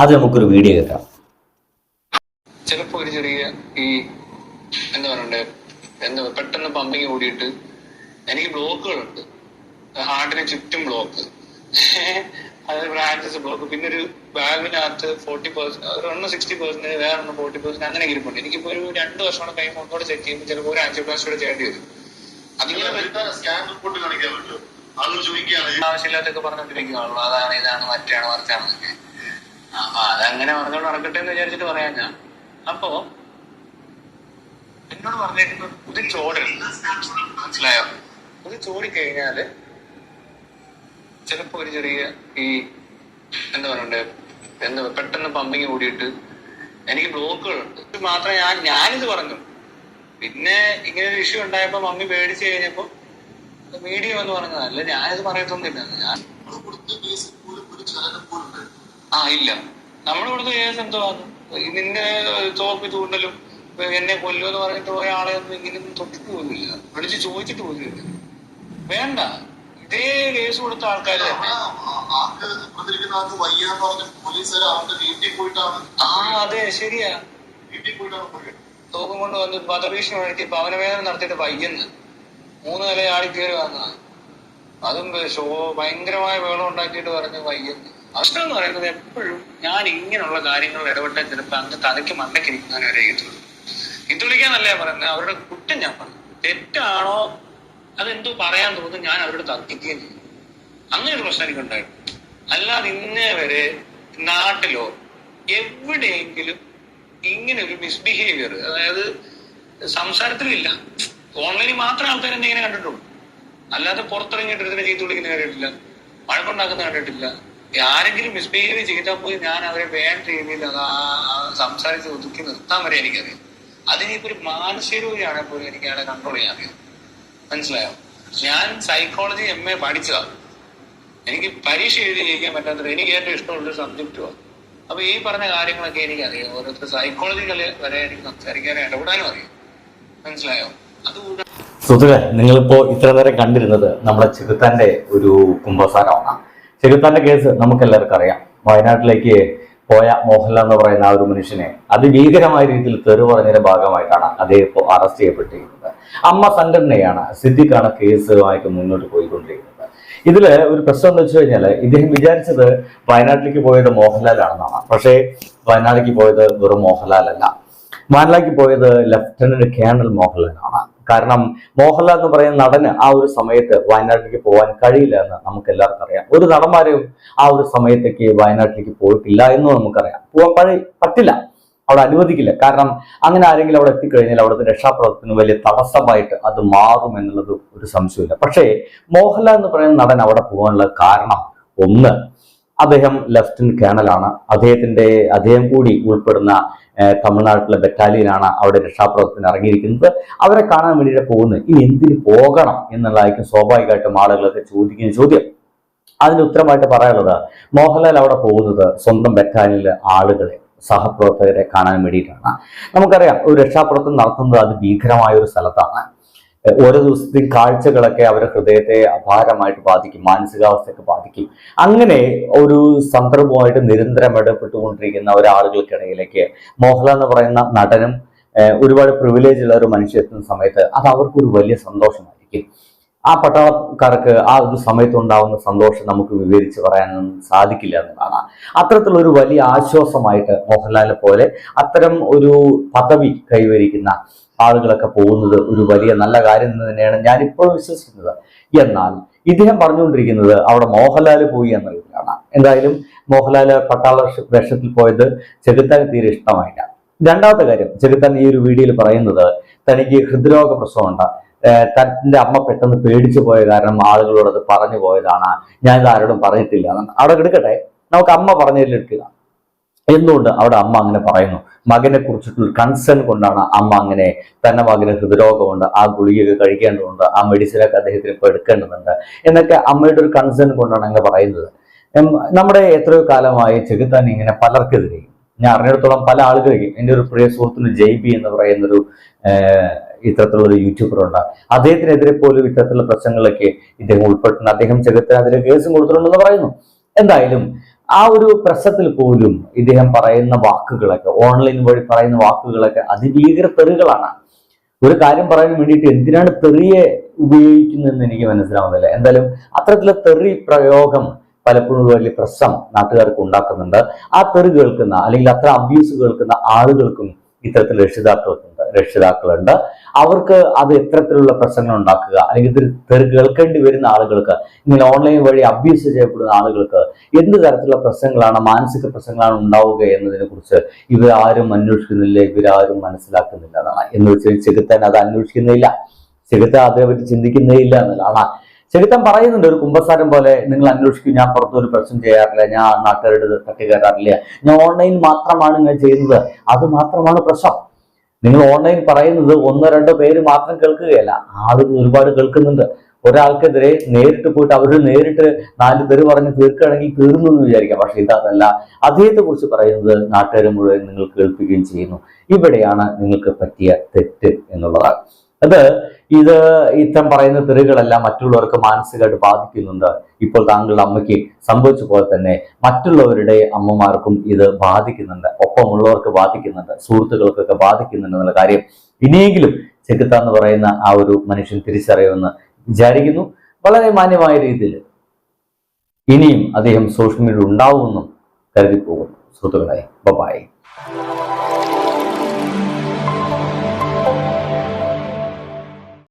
ആദ്യം നമുക്കൊരു വീഡിയോ കേൾക്കാം. ചിലപ്പോ ഒരു ചെറിയ ഈ എന്താ പറയണ്ടേ? എന്താ പെട്ടെന്ന് പമ്പിങ് കൂടിയിട്ട് എനിക്ക് ബ്ലോക്കുകളുണ്ട് ഹാർട്ടിന് ചുറ്റും ബ്ലോക്ക് അത് ബ്രാഞ്ചസ് ബ്ലോക്ക് പിന്നെ ഒരു ബാഗിനകത്ത് ഫോർട്ടി പെർസെന്റ് ഒന്ന് സിക്സ്റ്റി പെർസെന്റ് വേറെ ഒന്ന് ഫോർട്ടി പെർസെന്റ് അങ്ങനെ ഇരിപ്പുണ്ട്. എനിക്കിപ്പോ ഒരു രണ്ട് വർഷമാണ് കൈ മുന്നോട്ട് ചെക്ക് ചെയ്യുമ്പോൾ ചിലപ്പോൾ ഒരു ആൻജിയോപ്ലാസ്റ്റിയോടെ ചെയ്യേണ്ടി വരും. അതിങ്ങനെ സ്കാൻ റിപ്പോർട്ട് കാണിക്കാൻ പറ്റുമോ? ആളുകൾ ചോദിക്കുകയാണ് ആവശ്യമില്ലാത്തൊക്കെ പറഞ്ഞോണ്ടിരിക്കുകയാണല്ലോ അതാണ് ഇതാണ് മറ്റാണ് മറിച്ചാണെന്നൊക്കെ. അതങ്ങനെ പറഞ്ഞോണ്ട് നടക്കട്ടെ എന്ന് വിചാരിച്ചിട്ട് പറയാൻ ഞാൻ. അപ്പോ എന്നോട് പറഞ്ഞേക്കുന്നത് ഇത് ചോടരുത് മനസ്സിലായോ? ഇത് ചോടി കഴിഞ്ഞാൽ ചിലപ്പോ ഒരു ചെറിയ ഈ എന്താ പറയണ്ടേ എന്താ പെട്ടെന്ന് പമ്പിങ് കൂടിയിട്ട് എനിക്ക് ബ്ലോക്കുകളുണ്ട്. ഇത് മാത്രം ഞാൻ ഞാനിത് പറഞ്ഞു. പിന്നെ ഇങ്ങനെ ഒരു ഇഷ്യൂ ഉണ്ടായപ്പോ മമ്മി പേടിച്ചു കഴിഞ്ഞപ്പോ മീഡിയ എന്ന് പറഞ്ഞതല്ല ഞാനിത് പറയത്തൊന്നുമില്ല. ഞാൻ. ആ ഇല്ല. നമ്മൾ ഇവിടുത്തെ കേസ് എന്തോ നിന്നെ തോക്ക് ചൂണ്ടലും എന്നെ കൊല്ലോ എന്ന് പറഞ്ഞിട്ട് പോയ ആളെ ഒന്നും ഇങ്ങനെ തൊട്ടിട്ട് പോലുമില്ല വിളിച്ച് ചോദിച്ചിട്ട് പോലുമില്ല വേണ്ട. ഇതേ കേസ് കൊടുത്ത ആൾക്കാർ ആ- അതെ ശരിയാ. തോക്കും കൊണ്ട് വന്ന് വധഭീഷണി വഴക്കി ഭവനവേദന നടത്തിയിട്ട് വയ്യെന്ന്. മൂന്ന് നില ആടി കയറി വന്നതാണ്. അതും ഭയങ്കരമായ വേളം ഉണ്ടാക്കിയിട്ട് പറഞ്ഞ് വയ്യെന്ന്. പ്രശ്നം എന്ന് പറയുന്നത് എപ്പോഴും ഞാൻ ഇങ്ങനെയുള്ള കാര്യങ്ങളിൽ ഇടപെട്ടാൽ ചിലപ്പോൾ അങ്ങ് തലയ്ക്ക് മണ്ടയ്ക്ക് ഇരിക്കുന്നവരെ വരെ ഇതുള്ളൂ ഇതുളിക്കാന്നല്ല ഞാൻ പറയുന്നത്. അവരുടെ കുറ്റം ഞാൻ പറഞ്ഞു തെറ്റാണോ? അതെന്തോ പറയാൻ തോന്നുന്നു ഞാൻ അവരോട് തർക്കിക്കുകയും ചെയ്യും. അങ്ങനെ ഒരു പ്രശ്നം എനിക്കുണ്ടായിട്ടു അല്ലാതെ ഇന്നേ വരെ നാട്ടിലോ എവിടെയെങ്കിലും ഇങ്ങനെ ഒരു മിസ്ബിഹേവിയർ അതായത് സംസാരത്തിലില്ല. ഓൺലൈനിൽ മാത്രമേ ആൾക്കാർ എന്നെ ഇങ്ങനെ കണ്ടിട്ടുള്ളൂ. അല്ലാതെ പുറത്തിറങ്ങിയിട്ട് ഇതിനെ ചെയ്തു വിളിക്കുന്ന കണ്ടിട്ടില്ല വഴക്കുണ്ടാക്കുന്ന കണ്ടിട്ടില്ല. ആരെങ്കിലും മിസ്ബിഹേവ് ചെയ്താൽ പോയി ഞാൻ അവരെ വേണ്ട രീതിയിൽ സംസാരിച്ച് ഒതുക്കി നിർത്താൻ വരെ എനിക്കറിയാം. അതിനിപ്പോ ഒരു മാനസിക പോലും എനിക്ക് അയാളെ കൺട്രോൾ ചെയ്യാൻ അറിയാം. മനസ്സിലായോ? ഞാൻ സൈക്കോളജി എം എ പഠിച്ചതാണ്. എനിക്ക് പരീക്ഷ എഴുതി ജയിക്കാൻ പറ്റാത്തത് എനിക്ക് ഏറ്റവും ഇഷ്ടമുള്ള സബ്ജക്റ്റുമാണ് അപ്പൊ ഈ പറഞ്ഞ കാര്യങ്ങളൊക്കെ എനിക്കറിയാം. ഓരോരുത്തർ സൈക്കോളജിക്കൽ വരെ എനിക്ക് സംസാരിക്കാനും ഇടപെടാനും അറിയാം. മനസ്സിലായോ? അതുകൂടാതെ സുഹൃത്തുക്കളെ നിങ്ങളിപ്പോ ഇത്ര നേരം കണ്ടിരുന്നത് നമ്മുടെ ചെറുത്താന്റെ ഒരു കുംഭസാരമാണ്. ചെകുത്താന്റെ കേസ് നമുക്ക് എല്ലാവർക്കും അറിയാം. വയനാട്ടിലേക്ക് പോയ മോഹൻലാൽ എന്ന് പറയുന്ന ആ ഒരു മനുഷ്യനെ അതിഭീകരമായ രീതിയിൽ തെറി പറഞ്ഞതിന്റെ ഭാഗമായിട്ടാണ് അദ്ദേഹം ഇപ്പോൾ അറസ്റ്റ് ചെയ്യപ്പെട്ടിരിക്കുന്നത്. അമ്മ സംഘടനയാണ് സിദ്ദിഖാണ് കേസുമായിട്ട് മുന്നോട്ട് പോയിക്കൊണ്ടിരിക്കുന്നത്. ഇതിൽ ഒരു പ്രശ്നം എന്ന് വെച്ച് കഴിഞ്ഞാൽ ഇദ്ദേഹം വിചാരിച്ചത് വയനാട്ടിലേക്ക് പോയത് മോഹൻലാലാണെന്നാണ്. പക്ഷേ വയനാട്ടിലേക്ക് പോയത് വെറും മോഹൻലാലല്ല. വയനാട്ടിലേക്ക് പോയത് ലഫ്റ്റനന്റ് കേണൽ മോഹൻലാലാണ്. കാരണം മോഹൻലാൽ എന്ന് പറയുന്ന നടന് ആ ഒരു സമയത്ത് വയനാട്ടിലേക്ക് പോകാൻ കഴിയില്ല എന്ന് നമുക്ക് എല്ലാവർക്കും അറിയാം. ഒരു നടന്മാരും ആ ഒരു സമയത്തേക്ക് വയനാട്ടിലേക്ക് പോയിട്ടില്ല എന്ന് നമുക്കറിയാം. പോകാൻ പഴ പറ്റില്ല. അവിടെ അനുവദിക്കില്ല. കാരണം അങ്ങനെ ആരെങ്കിലും അവിടെ എത്തിക്കഴിഞ്ഞാൽ അവിടുത്തെ രക്ഷാപ്രവർത്തനം വലിയ തടസ്സമായിട്ട് അത് മാറും എന്നുള്ളത് ഒരു സംശയമില്ല പക്ഷേ മോഹൻലാൽ എന്ന് പറയുന്ന നടൻ അവിടെ പോകാനുള്ള കാരണം ഒന്ന് അദ്ദേഹം ലെഫ്റ്റനന്റ് കേണലാണ്. അദ്ദേഹത്തിന്റെ അദ്ദേഹം കൂടി ഉൾപ്പെടുന്ന തമിഴ്നാട്ടിലെ ബറ്റാലിയനാണ് അവിടെ രക്ഷാപ്രവർത്തനം ഇറങ്ങിയിരിക്കുന്നത്. അവരെ കാണാൻ വേണ്ടിയിട്ട് പോകുന്നത്. ഇനി എന്തിന് പോകണം എന്നുള്ളതായിരിക്കും സ്വാഭാവികമായിട്ടും ആളുകളൊക്കെ ചോദിക്കുന്ന ചോദ്യം. അതിന് ഉത്തരമായിട്ട് പറയാനുള്ളത് മോഹൻലാൽ അവിടെ പോകുന്നത് സ്വന്തം ബറ്റാലിയനിലെ ആളുകളെ സഹപ്രവർത്തകരെ കാണാൻ വേണ്ടിയിട്ടാണ്. നമുക്കറിയാം ഒരു രക്ഷാപ്രവർത്തനം നടത്തുന്നത് അത് ഭീകരമായ ഒരു സ്ഥലത്താണ്. ഓരോ ദിവസത്തെയും കാഴ്ചകളൊക്കെ അവരുടെ ഹൃദയത്തെ അപാരമായിട്ട് ബാധിക്കും മാനസികാവസ്ഥയൊക്കെ ബാധിക്കും. അങ്ങനെ ഒരു സന്ദർഭമായിട്ട് നിരന്തരം ഇടപെട്ടുകൊണ്ടിരിക്കുന്ന ഒരാളുകൾക്കിടയിലേക്ക് മോഹൻലാൽ എന്ന് പറയുന്ന നടനും ഒരുപാട് പ്രിവിലേജ് ഉള്ള ഒരു മനുഷ്യ എത്തുന്ന സമയത്ത് അത് അവർക്കൊരു വലിയ സന്തോഷമായിരിക്കും. ആ പട്ടാളക്കാർക്ക് ആ ഒരു സമയത്തുണ്ടാവുന്ന സന്തോഷം നമുക്ക് വിവരിച്ച് പറയാനൊന്നും സാധിക്കില്ല എന്നതാണ് അത്തരത്തിലുള്ള ഒരു വലിയ ആശ്വാസമായിട്ട് മോഹൻലാലിനെ പോലെ അത്തരം ഒരു പദവി കൈവരിക്കുന്ന ആളുകളൊക്കെ പോകുന്നത് ഒരു വലിയ നല്ല കാര്യം എന്ന് തന്നെയാണ് ഞാൻ ഇപ്പോഴും വിശ്വസിക്കുന്നത്. എന്നാൽ ഇദ്ദേഹം പറഞ്ഞുകൊണ്ടിരിക്കുന്നത് അവിടെ മോഹൻലാൽ പോയി എന്നുള്ളതാണ് എന്തായാലും മോഹൻലാൽ പട്ടാള വേഷ- വേഷത്തിൽ പോയത് ചെകുത്താൻ തീരെ ഇഷ്ടമായില്ല. രണ്ടാമത്തെ കാര്യം ചെകുത്താൻ ഈ ഒരു വീഡിയോയിൽ പറയുന്നത് തനിക്ക് ഹൃദ്രോഗ പ്രശ്നമുണ്ട്. തന്റെ അമ്മ പെട്ടെന്ന് പേടിച്ചു പോയ കാരണം ആളുകളോട് പറഞ്ഞു പോയതാണ്. ഞാനിത് ആരോടും പറഞ്ഞിട്ടില്ല. അവിടെ എടുക്കട്ടെ. നമുക്ക് അമ്മ പറഞ്ഞതിൽ എടുക്കുക. എന്തുകൊണ്ട് അവിടെ അമ്മ അങ്ങനെ പറയുന്നു? മകനെ കുറിച്ചിട്ടുള്ള കൺസേൺ കൊണ്ടാണ് അമ്മ അങ്ങനെ തന്നെ മകന് ഹൃദ്രോഗമുണ്ട് ആ ഗുളികയൊക്കെ കഴിക്കേണ്ടതുണ്ട് ആ മെഡിസിനൊക്കെ അദ്ദേഹത്തിന് ഇപ്പോൾ എടുക്കേണ്ടതുണ്ട് എന്നൊക്കെ അമ്മയുടെ ഒരു കൺസേൺ കൊണ്ടാണ് അങ്ങനെ പറയുന്നത്. നമ്മുടെ എത്രയോ കാലമായി ചെകുത്താൻ ഇങ്ങനെ പലർക്കെതിരെയും ഞാൻ അറിഞ്ഞിടത്തോളം പല ആളുകളെയും എന്റെ ഒരു പ്രിയ സുഹൃത്തിന് ജെയ്ബി എന്ന് പറയുന്നൊരു ഇത്തരത്തിലുള്ള ഒരു യൂട്യൂബറുണ്ട് അദ്ദേഹത്തിനെതിരെ പോലും ഇത്തരത്തിലുള്ള പ്രശ്നങ്ങളൊക്കെ ഇദ്ദേഹം ഉൾപ്പെട്ടിട്ടുണ്ട് അദ്ദേഹം ചെകുത്താൻ അതിന് കേസും കൊടുത്തിട്ടുണ്ടെന്ന് പറയുന്നു. എന്തായാലും ആ ഒരു പ്രശ്നത്തിൽ പോലും ഇദ്ദേഹം പറയുന്ന വാക്കുകളൊക്കെ ഓൺലൈൻ വഴി പറയുന്ന വാക്കുകളൊക്കെ അതിഭീകര തെറികളാണ്. ഒരു കാര്യം പറയാൻ വേണ്ടിയിട്ട് എന്തിനാണ് തെറിയെ ഉപയോഗിക്കുന്നതെന്ന് എനിക്ക് മനസ്സിലാവുന്നില്ല. എന്തായാലും അത്തരത്തിലെ തെറി പ്രയോഗം പലപ്പോഴും വലിയ പ്രശ്നം നാട്ടുകാർക്ക് ഉണ്ടാക്കുന്നുണ്ട്. ആ തെറി കേൾക്കുന്ന അല്ലെങ്കിൽ അത്ര അബ്യൂസ് കേൾക്കുന്ന ആളുകൾക്കും ഇത്തരത്തിൽ രക്ഷിതാക്കൾക്കുണ്ട് രക്ഷിതാക്കളുണ്ട്. അവർക്ക് അത് എത്തരത്തിലുള്ള പ്രശ്നങ്ങൾ ഉണ്ടാക്കുക അല്ലെങ്കിൽ ഇതിൽ കേൾക്കേണ്ടി വരുന്ന ആളുകൾക്ക് ഇങ്ങനെ ഓൺലൈൻ വഴി അബ്യൂസ് ചെയ്യപ്പെടുന്ന ആളുകൾക്ക് എന്ത് തരത്തിലുള്ള പ്രശ്നങ്ങളാണ് മാനസിക പ്രശ്നങ്ങളാണ് ഉണ്ടാവുക എന്നതിനെ കുറിച്ച് ഇവരാരും അന്വേഷിക്കുന്നില്ല ഇവരാരും മനസ്സിലാക്കുന്നില്ല എന്നാണ്. എന്ന് വെച്ചാൽ ചെകുത്താൻ അത് അന്വേഷിക്കുന്നില്ല ചെകുത്താൻ അതേപറ്റി ചിന്തിക്കുന്നേ ഇല്ല എന്നുള്ളതാണ് ചെകുത്താൻ പറയുന്നുണ്ട് ഒരു കുമ്പസാരം പോലെ നിങ്ങൾ അന്വേഷിക്കും ഞാൻ പുറത്തൊരു പ്രശ്നം ചെയ്യാറില്ല ഞാൻ നാട്ടുകാരുടെ തട്ടി കയറാറില്ല. ഞാൻ ഓൺലൈൻ മാത്രമാണ് ഞാൻ ചെയ്യുന്നത്. അത് മാത്രമാണ് പ്രശ്നം. നിങ്ങൾ ഓൺലൈൻ പറയുന്നത് ഒന്നോ രണ്ടോ പേര് മാത്രം കേൾക്കുകയല്ല. ആളുകൾ ഒരുപാട് കേൾക്കുന്നുണ്ട്. ഒരാൾക്കെതിരെ നേരിട്ട് പോയിട്ട് അവർ നേരിട്ട് നാല് തെറി പറഞ്ഞ് തീർക്കുകയാണെങ്കിൽ തീർന്നു എന്ന് വിചാരിക്കാം. പക്ഷെ ഇതല്ല. അദ്ദേഹത്തെ കുറിച്ച് പറയുന്നത് നാട്ടുകാരെ മുഴുവൻ നിങ്ങൾ കേൾപ്പിക്കുകയും ചെയ്യുന്നു. ഇവിടെയാണ് നിങ്ങൾക്ക് പറ്റിയ തെറ്റ് എന്നുള്ളതാണ്. അത് ഇത് ഇത്തരം പറയുന്ന തെറികളെല്ലാം മറ്റുള്ളവർക്ക് മാനസികമായിട്ട് ബാധിക്കുന്നുണ്ട്. ഇപ്പോൾ താങ്കളുടെ അമ്മയ്ക്ക് സംഭവിച്ച പോലെ തന്നെ മറ്റുള്ളവരുടെ അമ്മമാർക്കും ഇത് ബാധിക്കുന്നുണ്ട്. ഒപ്പമുള്ളവർക്ക് ബാധിക്കുന്നുണ്ട്. സുഹൃത്തുക്കൾക്കൊക്കെ ബാധിക്കുന്നുണ്ട് എന്നുള്ള കാര്യം ഇനിയെങ്കിലും ചെക്കുത്ത എന്ന് പറയുന്ന ആ ഒരു മനുഷ്യൻ തിരിച്ചറിയുമെന്ന് വിചാരിക്കുന്നു. വളരെ മാന്യമായ രീതിയിൽ ഇനിയും അദ്ദേഹം സോഷ്യൽ മീഡിയ ഉണ്ടാവുമെന്നും കരുതി പോകുന്നു സുഹൃത്തുക്കളെ ബൈ